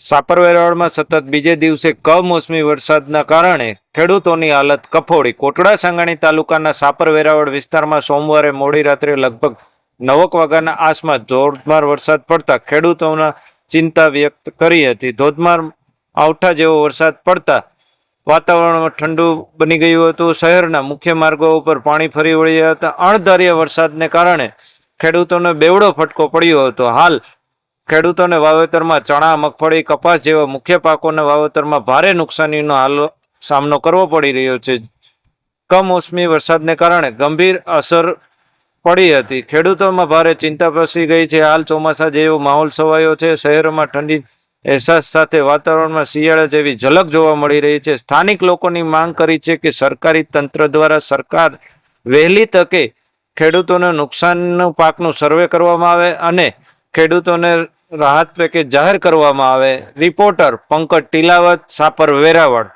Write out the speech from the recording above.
સાપર વેરાવળમાં સતત બીજે દિવસે કમોસમી વરસાદના કારણે ખેડૂતોની હાલત કફોડી. કોટડા, સાંગાણી તાલુકાના સાપર વેરાવળ વિસ્તારમાં સોમવારે મોડી રાત્રે લગભગ નવક વાગ્યાના આસમાં ધોધમાર વરસાદ પડતા ખેડૂતોના ચિંતા વ્યક્ત કરી હતી. ધોધમાર આવઠા જેવો વરસાદ પડતા વાતાવરણમાં ઠંડુ બની ગયું હતું. શહેરના મુખ્ય માર્ગો ઉપર પાણી ફરી વળ્યા હતા. અણધાર્ય વરસાદને કારણે ખેડૂતોને બેવડો ફટકો પડ્યો હતો. હાલ ખેડૂતોને વાવેતરમાં ચણા, મગફળી, કપાસ જેવા મુખ્ય પાકોના વાવેતરમાં ભારે નુકસાનીનો હાલ સામનો કરવો પડી રહ્યો છે. કમોસમી વરસાદને કારણે ગંભીર અસર પડી હતી. ખેડૂતોમાં ભારે ચિંતા પ્રસરી ગઈ છે. હાલ ચોમાસા જેવો માહોલ છવાયો છે. શહેરોમાં ઠંડી અહેસાસ સાથે વાતાવરણમાં શિયાળા જેવી ઝલક જોવા મળી રહી છે. સ્થાનિક લોકોની માંગ કરી છે કે સરકારી તંત્ર દ્વારા સરકાર વહેલી તકે ખેડૂતોને નુકસાનનું પાકનું સર્વે કરવામાં આવે અને ખેડૂતોને રાહત પેકેજ જાહેર કરવામાં આવે. રિપોર્ટર પંકજ ટીલાવત સાપર વેરાવળ.